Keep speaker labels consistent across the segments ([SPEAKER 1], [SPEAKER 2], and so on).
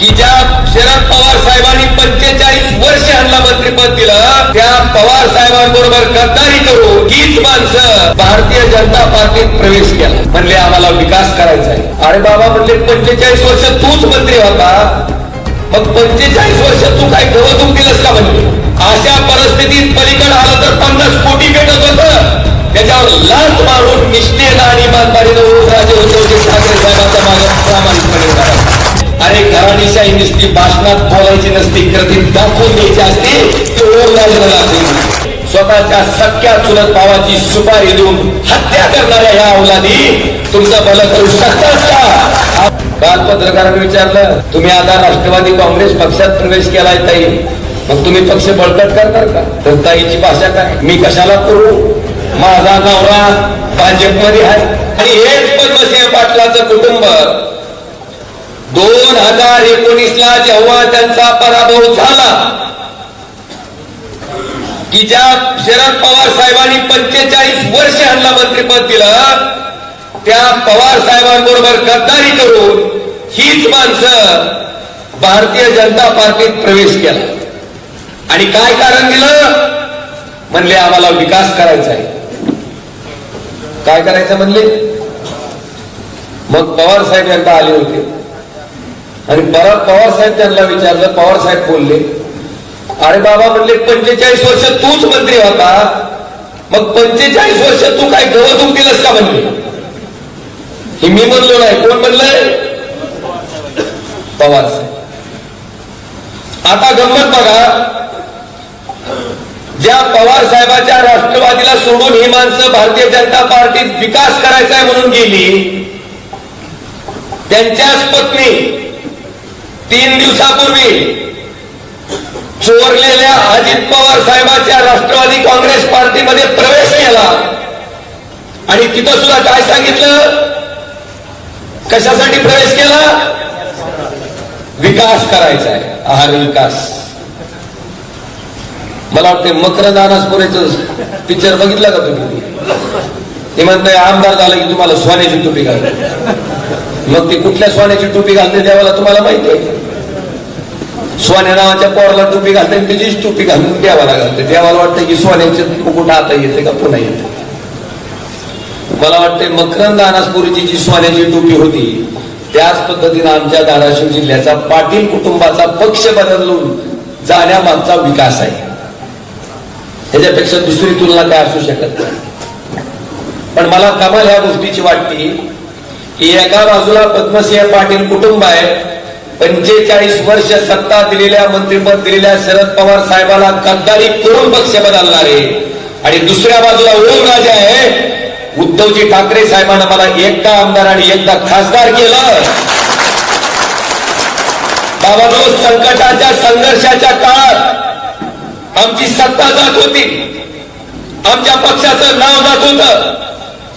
[SPEAKER 1] की ज्या शरद पवार साहेबांनी पंचेचाळीस वर्ष ह्यांना मंत्रीपद दिलं त्या पवार साहेबांबरोबर गद्दारी करून हीच माणसं भारतीय जनता पार्टीत प्रवेश केला. म्हणले आम्हाला विकास करायचा आहे. अरे बाबा म्हणले पंचेचाळीस वर्ष तूच मंत्री होता. मग पंचेचाळीस वर्ष तू काय गवतूक दिलंस का? म्हणले अशा परिस्थितीत पलीकडे आलं तर पन्नास कोटी भेटत होत. त्याच्यावर लाच मारून निष्ठेला आणि इमानदारीनं राजे उद्धवजी ठाकरे साहेबांचा मागे प्रामाणिकपणे आणि अरे घराणीशाही नुसती भाषणात बोलायची नसती कृतीत दाखवून द्यायची असते ते ओरडायला लागते स्वतःच्या सख्या चुलत भावाची सुपारी देऊन हत्या करणाऱ्या या अवलादी तुमचं भलं करू शकतात का? काल पत्रकारांनी विचारलं तुम्ही आता राष्ट्रवादी काँग्रेस पक्षात प्रवेश केलाय ताई. मग तुम्ही पक्ष बळकट करणार का? तर ताईची भाषा काय? मी कशाला करू? माझा नवरा भाजपमध्ये आहे. आणि हेच पद्मसिंह पाटलाचं कुटुंब दोन हजार एकोणीस ला जेव्हा त्यांचा पराभव झाला की ज्या शरद पवार साहेबांनी पंचेचाळीस वर्ष ह्यांना मंत्रिपद दिलं त्या पवार साहेबांबरोबर गद्दारी करून हीच माणसं भारतीय जनता पार्टीत प्रवेश केला. आणि काय कारण दिलं? म्हणले आम्हाला विकास करायचा आहे. काय करायचं म्हणले? मग पवार साहेब यांना आले होते. आणि परत पवार साहेब त्यांना विचारलं पवार साहेब बोलले अरे बाबा म्हणले पंचेचाळीस वर्ष तूच मंत्री होता. मग पंचेचाळीस वर्ष तू काय गवत दिलंस का म्हणले? हे मी म्हणलो नाही. कोण म्हणलंय? पवार साहेब. आता गंमत बघा. ज्या पवार साहेबाच्या राष्ट्रवादीला सोडून ही माणसं भारतीय जनता पार्टीत विकास करायचा आहे म्हणून गेली त्यांच्याच पत्नी तीन दिवसापूर्वी चोरलेल्या अजित पवार साहेबांच्या राष्ट्रवादी काँग्रेस पार्टीमध्ये प्रवेश केला. आणि तिथं सुद्धा काय सांगितलं? कशासाठी प्रवेश केला? विकास करायचा आहे. आहार विकास. मला वाटते मकरंद अनासपुरेचं पिक्चर बघितलं का तुम्ही? ते म्हणत आमदार झालं की तुम्हाला सोन्याची टोपी घालते मग ती कुठल्या सोन्याची टोपी घालते त्यावेळेला तुम्हाला माहिती आहे. सोन्या नावाच्या पोराला टोपी घालते तिचीच टोपी घालून देवाला घालते देवाला वाटतं की सोन्याचे कुठं आता येते का पुन्हा येते. मला वाटते मकरंद अनासपुरीची जी सोन्याची टोपी होती. त्याच पद्धतीनं आमच्या धाराशिव जिल्ह्याचा पाटील कुटुंबाचा पक्ष बदलून जाण्यामागचा विकास आहे. त्याच्यापेक्षा दुसरी तुलना काय असू शकत नाही. पण मला कमाल ह्या गोष्टीची वाटते की एका बाजूला पद्मसिंह पाटील कुटुंब आहे पंचेचाळीस वर्ष सत्ता दिलेल्या मंत्रिपद दिलेल्या शरद पवार साहेबाला गद्दारी करून पक्ष बदलणारे. आणि दुसऱ्या बाजूला ओमराजे आहे. उद्धवजी ठाकरे साहेबांना मला एकदा आमदार आणि एकदा खासदार केलं. बाबानो संकटाच्या संघर्षाच्या काळात आमची सत्ता जात होती आमच्या पक्षाचं नाव जात होत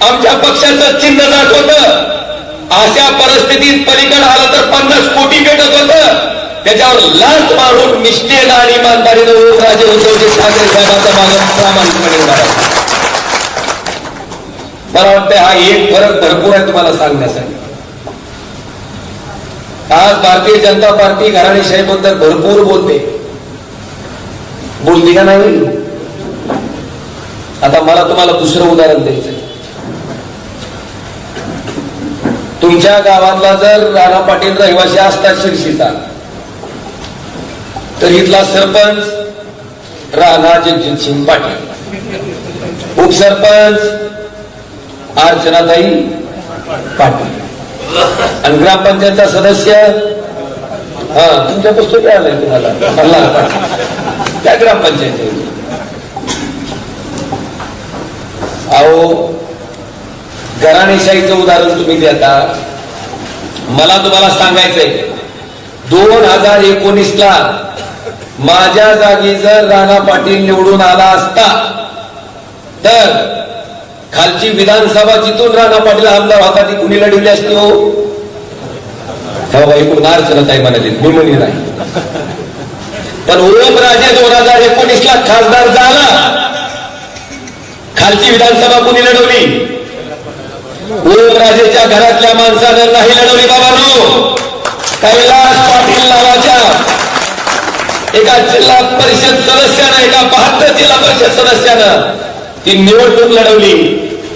[SPEAKER 1] आमच्या पक्षाचं चिन्ह जात होत अशा परिस्थितीत पलीकडे आलं तर पन्नास कोटी भेटत होत. त्याच्यावर लाच मारून निष्ठेला आणि इमानदारीनं राजे उद्धवजी ठाकरे साहेबांचा मागत प्रामाणिकपणे मला वाटतं हा एक फरक भरपूर आहे तुम्हाला सांगण्यासाठी. आज भारतीय जनता पार्टी घराणेशाहीबद्दल भरपूर बोलते. बोलली का नाही? आता मला तुम्हाला दुसरं उदाहरण द्यायचं तुमच्या गावातला जर राणा पाटील रहिवासी असतात शिक्षिता तर इथला सरपंच राणा जगजितसिंग पाटील. उपसरपंच अर्चनाताई पाटील. आणि ग्रामपंचायतचा सदस्य हा तुमच्या पुस्तक आलंय तुम्हाला. मल्हार पाटील त्या ग्रामपंचायत अहो घराणेशाहीचं उदाहरण तुम्ही देता. मला तुम्हाला सांगायचंय दोन हजार एकोणीसला माझ्या जागी जर राणा पाटील निवडून आला असता तर खालची विधानसभा जिथून राणा पाटील आमदार होता ती कुणी लढवली असती हो? बाई इकडून अर्चनाताई म्हणाले मी म्हणे नाही. पण ओमराजे दोन हजार एकोणीस ला खासदार झाला. खालची विधानसभा कुणी लढवली? ओम घरातल्या माणसानं नाही लढवली बाबानो. कैलास पाटील जिल्हा परिषद सदस्यानं एका बहात्तर जिल्हा परिषद सदस्यानं ती निवडणूक लढवली.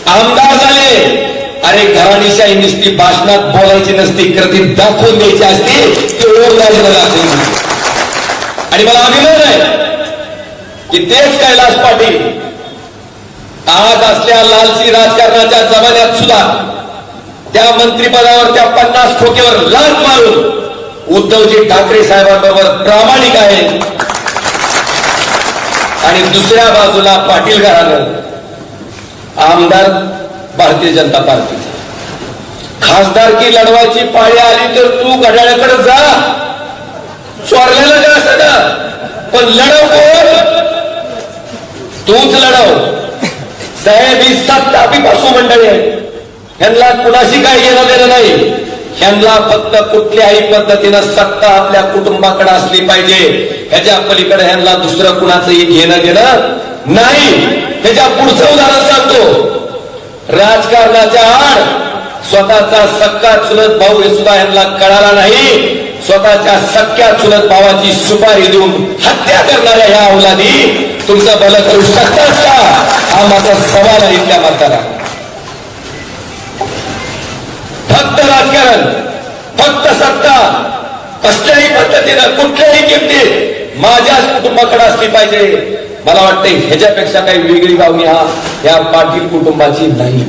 [SPEAKER 1] आमदार झाले. अरे घराणीशाही नुसती भाषणात बोलायची नसती कृती दाखवून द्यायची असती ती ओरडायला दाखवली. आणि मला अभिमान आहे की तेच कैलास पाटील आज असल्या लालसी राजकारणाच्या जमान्यात सुद्धा त्या मंत्रिपदावर त्या पन्नास खोक्यावर लाल मारून उद्धवजी ठाकरे साहेबांबरोबर प्रामाणिक आहे आणि दुसऱ्या बाजूला पाटील घराणं आमदार भारतीय जनता पार्टी. खासदारकी लढवायची पाळी आली तर तू घड्याळ्याकडे जा. चोरलेलं जा पण लढव कोण? तूच लढव. साहेब ही सत्ता पिपासू मंडळी आहेत. ह्यांना कुणाशी काय घेणं देणं नाही. ह्यांना फक्त कुठल्याही पद्धतीनं सत्ता आपल्या कुटुंबाकडे असली पाहिजे. ह्याच्या पलीकडे ह्यांना दुसरं कुणाचंही घेणं देणं नाही. ह्याच्या पुढचं उदाहरण सांगतो. राजकारणाच्या आड स्वतःचा सक्का चुलत भाऊ हे सुद्धा ह्यांना कळाला नाही. स्वतःच्या सख्या चुलत भावाची सुपारी देऊन हत्या करणाऱ्या ह्या अवलादी तुमचं भलं करू शकतात का? हा माझा सवाल आहे त्या माताला फक्त राजकारण फक्त सत्ता कसल्याही पद्धतीनं कुठल्याही किमतीत माझ्या कुटुंबाकडे असली पाहिजे. मला वाटतं ह्याच्यापेक्षा काही वेगळी गावणी हा या पाटील कुटुंबाची नाही.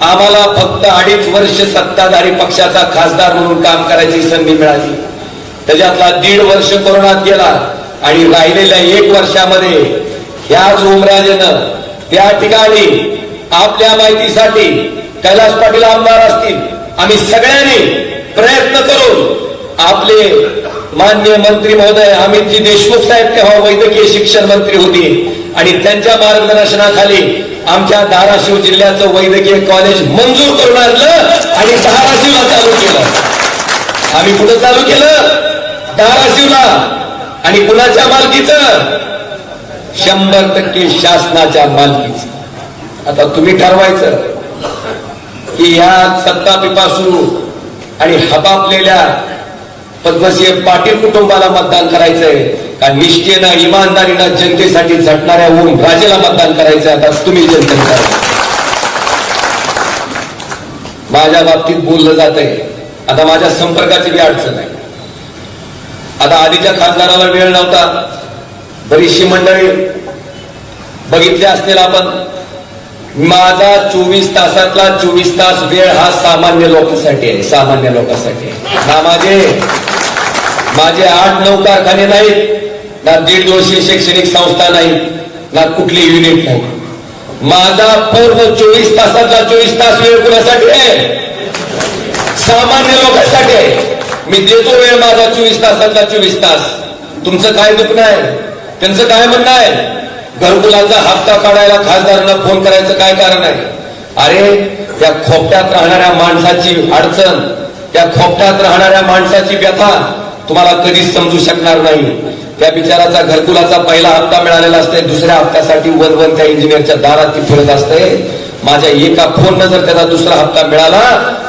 [SPEAKER 1] आम्हाला फक्त अडीच वर्ष सत्ताधारी पक्षाचा खासदार म्हणून काम करायची संधी मिळाली. त्याच्यातला दीड वर्ष कोरोनात गेला. आणि राहिलेल्या एक वर्षामध्ये ह्याच उमराजेनं त्या ठिकाणी आपल्या माहितीसाठी कैलास पाटील आमदार असतील. आम्ही सगळ्यांनी प्रयत्न करून आपले मान्य मंत्री महोदय अमितजी देशमुख साहेब तेव्हा वैद्यकीय शिक्षण मंत्री होती. आणि त्यांच्या मार्गदर्शनाखाली आमच्या धाराशिव जिल्ह्याचं वैद्यकीय कॉलेज मंजूर करून आणलं आणि धाराशिवला चालू केलं. आम्ही कुठं चालू केलं? धाराशिवला. आणि कुणाच्या मालकीचं? शंभर टक्के शासनाच्या मालकीचं. आता तुम्ही ठरवायचं की ह्या सत्ता पिपासू आणि हबापलेल्या पद्मसिंह पाटील कुटुंबाला मतदान करायचंय का निष्ठेनं इमानदारीनं जनतेसाठी झटणाऱ्या ओम राजेला मतदान करायचंय? आता तुम्ही जनतेने माझ्या बाबतीत बोललं जात आहे आता माझ्या संपर्काची बी अडचण आहे. आता आधीच्या खासदाराला वेळ नव्हता. बरीचशी मंडळी बघितले असतील आपण. माझा चोवीस तासातला चोवीस तास वेळ हा सामान्य लोकांसाठी आहे सामान्य लोकांसाठी ना माझे माझे आठ नऊ कारखाने नाहीत ना दीड दोनशे शैक्षणिक संस्था नाही ना कुठली युनिट नाही माझा पूर्ण चोवीस तासातला चोवीस तास वेळ कुणासाठी आहे? सामान्य लोकांसाठी आहे. मी देतो वेळ माझा चोवीस तासातला चोवीस तास. तुमचं काय दुखणं आहे? त्यांचं काय म्हणणं आहे? घरकुलांचा हप्ता काढायला खासदारांना फोन करायचं काय कारण आहे? अरे त्या खोपट्यात राहणाऱ्या माणसाची अडचण त्या खोपट्यात राहणाऱ्या माणसाची व्यथा तुम्हाला कधीच समजू शकणार नाही. त्या बिचाराचा घरकुलाचा पहिला हप्ता मिळालेला असते दुसऱ्या हप्त्यासाठी वन वन त्या इंजिनियरच्या दारात ती फिरत असते. माझ्या एका फोन जर त्याचा दुसरा हप्ता मिळाला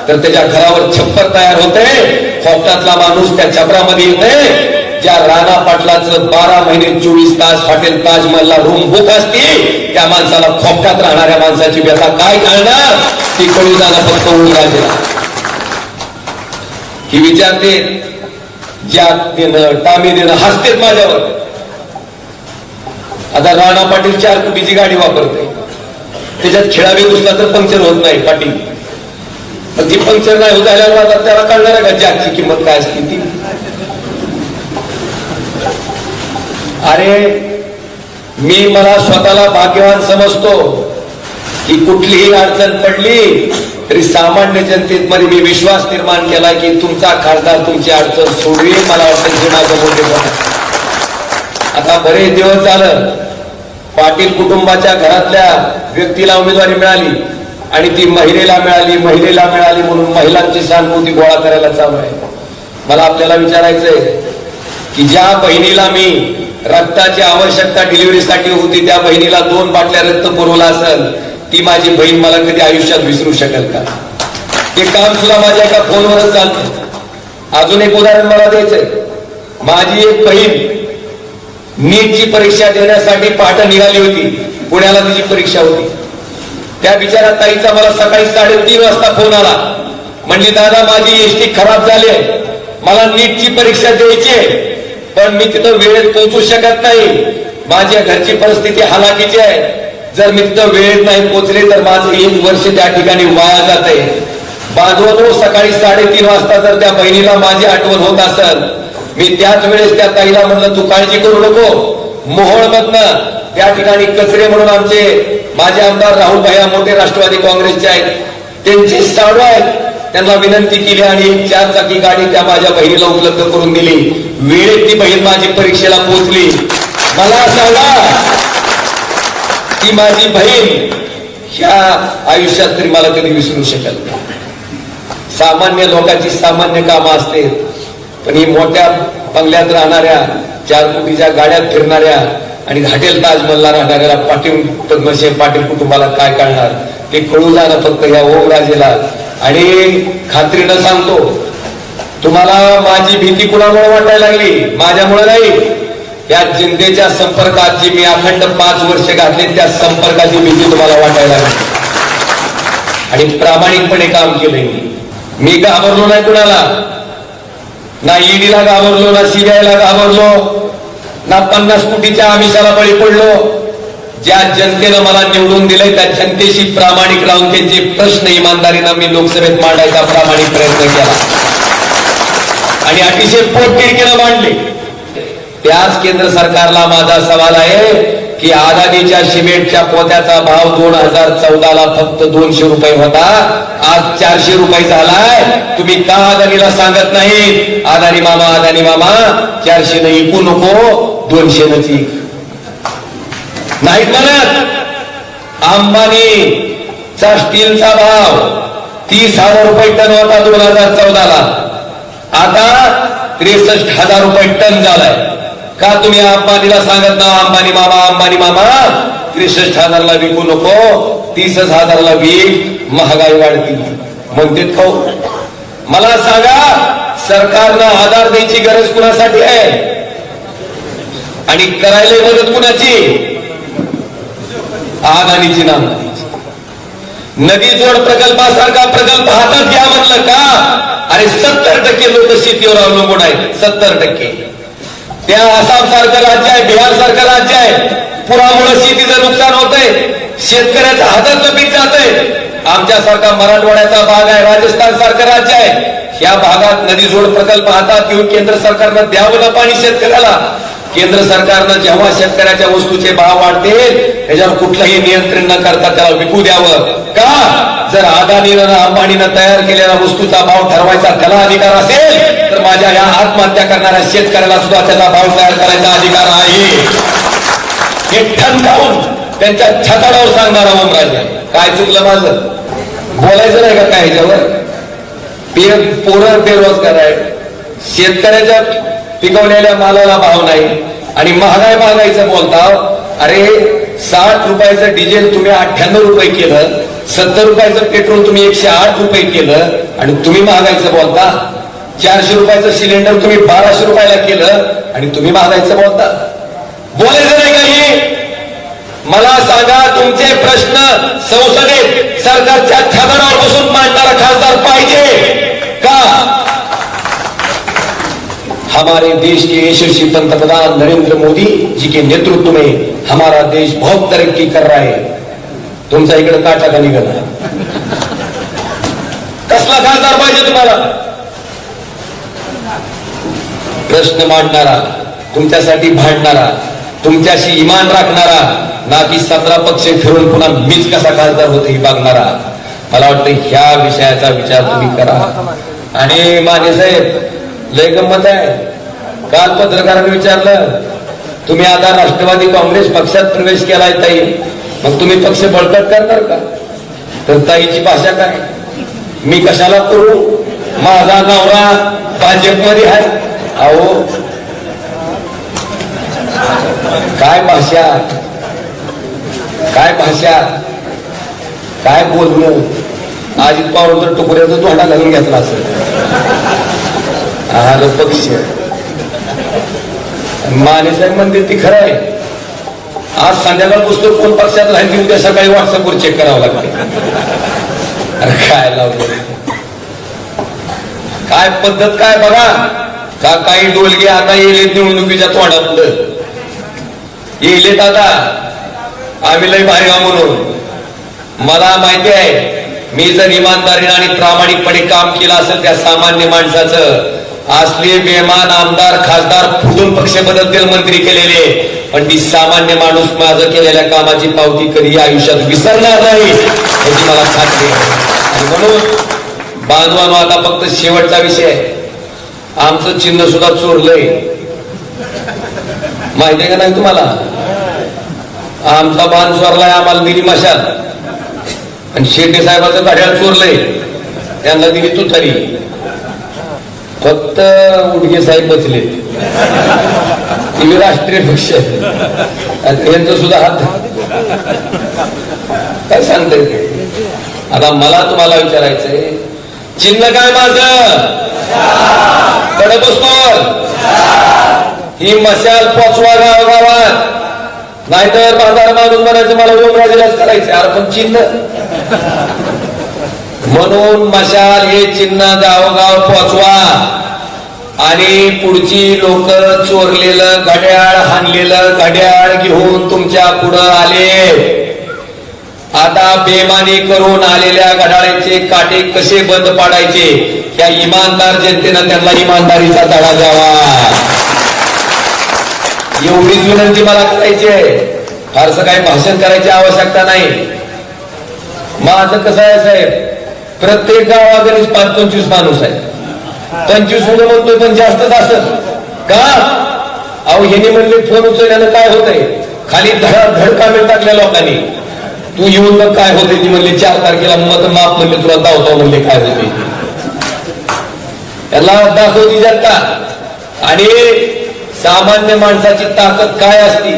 [SPEAKER 1] तर त्याच्या घरावर छप्पर तयार होते. हॉटेलातला माणूस त्या छपरामध्ये येते. ज्या राणा पाटलाचं बारा महिने चोवीस तास हॉटेल ताजमहलला रूम बुक असती त्या माणसाला खोपट्यात राहणाऱ्या माणसाची व्यथा काय कळणार? ती कळू जाणं फक्त राहिलेला ही विचारते ज्या देणं टामी देणं हसतेत माझ्यावर. आता राणा पाटील चार कोटीची गाडी वापरते त्याच्यात खेळावी घुसला तर पंक्चर होत नाही पाठी पण ती पंक्चर नाही होत आल्यावर आता त्याला कळणार आहे का जॅकची किंमत काय असते ती? अरे मी मला स्वतःला भाग्यवान समजतो की कुठलीही अडचण पडली तरी सामान्य जनतेत मध्ये मी विश्वास निर्माण केला की तुमचा खासदार तुमची अडचण सोडवी मला वाटतं माझं मोठेपण आता बरेच दिवस झालं पाटील कुटुंबाच्या घरातल्या व्यक्तीला उमेदवारी मिळाली आणि ती महिलेला मिळाली महिलेला मिळाली म्हणून महिलांची सहानुभूती गोळा करायला चालू आहे. मला आपल्याला विचारायचंय की ज्या बहिणीला मी रक्ताची आवश्यकता डिलिव्हरीसाठी होती त्या बहिणीला दोन बाटल्या रक्त पुरवला असेल ती माझी बहीण मला कधी आयुष्यात विसरू शकेल का? ते काम सुद्धा माझ्या एका फोनवरच चालतं. अजून एक उदाहरण मला द्यायचंय. माझी एक बहीण नीटची परीक्षा देण्यासाठी पाठ निघाली होती. पुण्याला तिची परीक्षा होती. त्या बिचारा ताईचा मला सकाळी साडेतीन वाजता फोन आला. म्हणजे दादा माझी एसटी खराब झाली आहे. मला नीटची परीक्षा द्यायची आहे. पण मी तिथं वेळेत पोहोचू शकत नाही. माझ्या घरची परिस्थिती हालाकीची आहे. जर मी तिथं वेळेत नाही पोहोचले तर माझं एक वर्ष त्या ठिकाणी वाया जात आहे बांधवनो सकाळी साडेतीन वाजता जर त्या बहिणीला माझी आठवण होत असेल मी त्याच वेळेस त्या ताईला म्हणलं तू काळजी करू नको. मोहोळ मधनं त्या ठिकाणी कचरे म्हणून आमचे माझे आमदार राहुल भैया मोठे राष्ट्रवादी काँग्रेसचे आहेत. त्यांची साडू आहेत. त्यांना विनंती केली आणि एक चार चाकी गाडी त्या माझ्या बहिणीला उपलब्ध करून दिली. वेळेत ती बहीण माझी परीक्षेला पोहोचली. मला सांगा ती माझी बहीण ह्या आयुष्यात तरी मला कधी विसरू शकत नाही. सामान्य लोकांची सामान्य कामं असते. पण ही मोठ्या बंगल्यात राहणाऱ्या चार कोटीच्या गाड्यात फिरणाऱ्या आणि हॉटेल ताजमहलला राहणाऱ्या पाटील पद्मशे पाटील कुटुंबाला काय कळणार ते कळू जाणं फक्त या ओमराजेला. आणि खात्रीनं सांगतो तुम्हाला माझी भीती कुणामुळे वाटायला लागली? माझ्यामुळे नाही. या जनतेच्या संपर्कात जी मी अखंड पाच वर्ष घातली त्या संपर्काची भीती तुम्हाला वाटायला लागली. आणि प्रामाणिकपणे काम केलंय. मी मी घाबरलो नाही कुणाला. ना ईडीला घाबरलो ना सीबीआयला घाबरलो ना पन्नास कोटीच्या आमिषाला बळी पडलो. ज्या जनतेनं मला निवडून दिलंय त्या जनतेशी प्रामाणिक राहून त्यांचे प्रश्न इमानदारीनं मी लोकसभेत मांडायचा प्रामाणिक प्रयत्न केला. आणि अतिशय पोटतिडकीनं मांडले. त्याच केंद्र सरकारला माझा सवाल आहे की अदानीच्या सिमेंटच्या पोत्याचा भाव दोन हजार चौदाला फक्त दोनशे रुपये होता. आज चारशे रुपये झालाय. तुम्ही का अदानीला सांगत नाही? अदानी मामा अदानी मामा चारशे न इकू नको दोनशे नची इक. नाहीत म्हणत. अंबानीचा स्टीलचा भाव तीस हजार रुपये टन होता दोन हजार चौदाला. आता त्रेसष्ट हजार रुपये टन झालाय. का तुम्ही अंबानीला सांगत ना अंबानी मामा अंबानी मामा? त्रेसष्ट हजारला विकू नको तीसच हजारला विक महागाई वाढती. मग ते खाऊ. मला सांगा सरकारनं आधार द्यायची गरज कुणासाठी आहे? आणि करायला मदत कुणाची? आदानीची नाम नदी जोड प्रकल्पासारखा प्रकल्प हातात घ्या म्हणलं का? अरे सत्तर टक्के लोक शेतीवर अवलंबून आहेत सत्तर टक्के. त्या आसाम सारखं राज्य आहे बिहार सारखं राज्य आहे. पुरामुळे शेतीचं नुकसान होतंय. शेतकऱ्याचं हातातलं पीक आमच्या आमच्यासारखा मराठवाड्याचा भाग आहे राजस्थान सारखं राज्य आहे. या भागात नदी जोड प्रकल्प हातात घेऊन केंद्र सरकारनं द्यावं ना पाणी शेतकऱ्याला. केंद्र सरकारनं जेव्हा शेतकऱ्याच्या वस्तूचे भाव वाढतील त्याच्यावर कुठलंही नियंत्रण न करता त्याला विकू द्यावं. का? जर अदानीनं अंबानीनं तयार केलेल्या वस्तूचा भाव ठरवायचा त्याला अधिकार असेल तर माझ्या या आत्महत्या करणाऱ्या शेतकऱ्याला सुद्धा त्याचा भाव तयार करायचा अधिकार आहे. हे ठणकावून त्यांच्या छताडावर सांगणारा ओमराजे काय चुकलं माझं? बोलायचं नाही का काय ह्याच्यावर? बे पोरं बेरोजगार आहे शेतकऱ्याच्या पिकवलेल्या मालाला भाव नाही. आणि महागाई महागाईचं बोलता अरे साठ रुपयाचं डिझेल तुम्ही अठ्ठ्याण्णव रुपये केलं सत्तर रुपयाचं पेट्रोल तुम्ही एकशे आठ रुपये केलं आणि तुम्ही महागायचं बोलता. चारशे रुपयाचं सिलेंडर तुम्ही बाराशे रुपयाला केलं आणि तुम्ही महागायचं बोलता. बोलायचं नाही काही. मला सांगा तुमचे प्रश्न संसदेत सरकारच्या खासदारावर बसून मांडणारा खासदार पाहिजे का? हमारे देश के यशस्वी पंतप्रधान नरेंद्र मोदी जी के नेतृत्व में हमारा देश बहुत तरक्की कर रहा है। तुमचा इकडे काटा का निघाला? कसला खासदार पाहिजे तुम्हाला? प्रश्न मांडणारा तुमच्यासाठी भांडणारा तुमच्याशी इमान राखणारा ना की सतरा पक्ष फिरून पुन्हा मीच कसा खासदार होतो ही बघणारा मला वाटतं ह्या विषयाचा विचार तुम्ही करा. आणि माने साहेब लय गंमत आहे. काल पत्रकारांनी विचारलं तुम्ही आता राष्ट्रवादी काँग्रेस पक्षात प्रवेश केलाय ताई? मग तुम्ही पक्ष बळकट करणार का तर ताईची भाषा काय? मी कशाला करू? माझा नवरा भाजपमध्ये आहे. अहो. काय भाषा? काय भाषा? काय बोलणं? अजित पवार तर टुकड्याचा तोंडा घालून घेतला असेल. आलं पक्ष. माने साहेब म्हणते ती खरं आहे. आज संध्याकाळ पुस्तक कोण पक्षात राहील उद्या सकाळी व्हॉट्सअपवर चेक करावं लागते अरे काय लावलं? काय पद्धत काय बघा? का काही डोलगे आता येलेत निवडणुकीच्या तोंडात येलेत आता. आम्ही लय भारी म्हणून. मला माहिती आहे मी जर इमानदारीने आणि प्रामाणिकपणे काम केलं असेल त्या सामान्य माणसाचं असले बेमान आमदार खासदार फुटून पक्ष बदलतील मंत्री केलेले. पण ती सामान्य माणूस माझं केलेल्या कामाची पावती कधी आयुष्यात विसरणार नाही याची मला खात्री आणि म्हणून बांधवानो आता फक्त शेवटचा विषय. आहे आमचं चिन्ह सुद्धा चोरलंय. माहिती आहे का नाही तुम्हाला? आमचा बांध चोरलाय आम्हाला दिली मशाल. आणि शेटे साहेबाचं घड्याळ चोरलंय. त्यांना दिली तुतारी. फक्त उडगे साहेब बचले राष्ट्रीय पक्ष आणि सुद्धा हात काय सांगते आता मला तुम्हाला विचारायचंय चिन्ह काय माझ? कडे बसतो ही मशाल पोचवा गावागावात. नाहीतर बाजार मारून म्हणायचं मला ओमराजेलाच करायचे. अरे पण चिन्ह. म्हणून मशाल हे चिन्ह गावोगाव पोचवा. आणि पुढची लोक चोरलेलं घड्याळ हाणलेलं घड्याळ घेऊन तुमच्या पुढं आले. आता बेमानी करून आलेल्या घड्याळाचे काटे कसे बंद पाडायचे त्या इमानदार जनतेनं त्यांना इमानदारीचा धडा द्यावा. एवढीच विनंती मला करायची आहे. फारसं काही भाषण करायची आवश्यकता नाही. माझं कसं आहे साहेब? प्रत्येक गावाकडे पाच पंचवीस माणूस आहे पंचवीस मुलं म्हणतोय पण जास्तच असत का? अहो ह्याने म्हणले फोन उचलल्यानं काय होतंय? खाली धडा धड टाकल्या लोकांनी. तू येऊन मग काय होते ती म्हणले चार तारखेला मत माफ म्हणले तुला दावतो म्हणले काय होते याला दाखवली जनता आणि सामान्य माणसाची ताकद काय असती?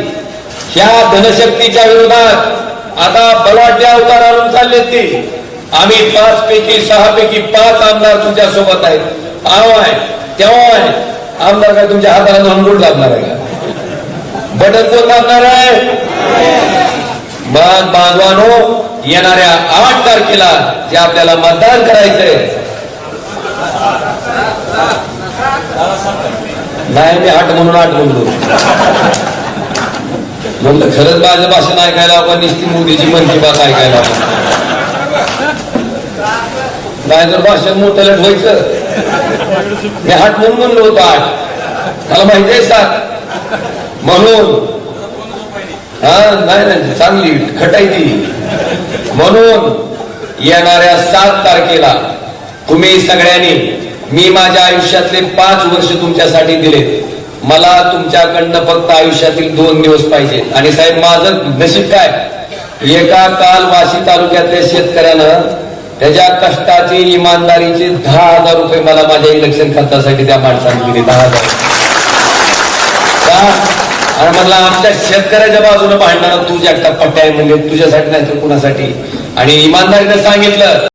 [SPEAKER 1] ह्या धनशक्तीच्या विरोधात आता बलाढ्य अवतार आणून चालले ते. आम्ही पाच पैकी सहा पैकी पाच आमदार तुमच्यासोबत आहेत. आव आहे तेव्हा आहे. आमदार काय तुमच्या हाताला अंगूळ लागणार आहे का? बटन कोण लागणार आहे? बाग बांधवानो येणाऱ्या आठ तारखेला जे आपल्याला मतदान करायचंय. नाही मी आठ म्हणून आठ म्हणलो. म्हणलं खरंच माझं भाषण ऐकायला आपण निश्चित मोदीची मन की बात ऐकायला आपण. नाही तर भाषण मोठं व्हायचं मी हात म्हणून म्हणलो होतो आज. मला माहिती आहे सात. म्हणून. हा नाही नाही चांगली खटायची म्हणून येणाऱ्या सात तारखेला तुम्ही सगळ्यांनी मी माझ्या आयुष्यातले पाच वर्ष तुमच्यासाठी दिले मला तुमच्याकडनं फक्त आयुष्यातील दोन दिवस पाहिजे. आणि साहेब माझं नशीब काय? एका काल वाशी तालुक्यातल्या शेतकऱ्यानं त्याच्या कष्टाची इमानदारीचे दहा हजार रुपये मला माझ्या इलेक्शन खर्चासाठी त्या माणसाने दिले दहा हजार. आणि म्हणला आमच्या शेतकऱ्याच्या बाजूने भांडणार तू पट्ट्या म्हणजे तुझ्यासाठी नाही तर कुणासाठी? आणि इमानदारीने सांगितलं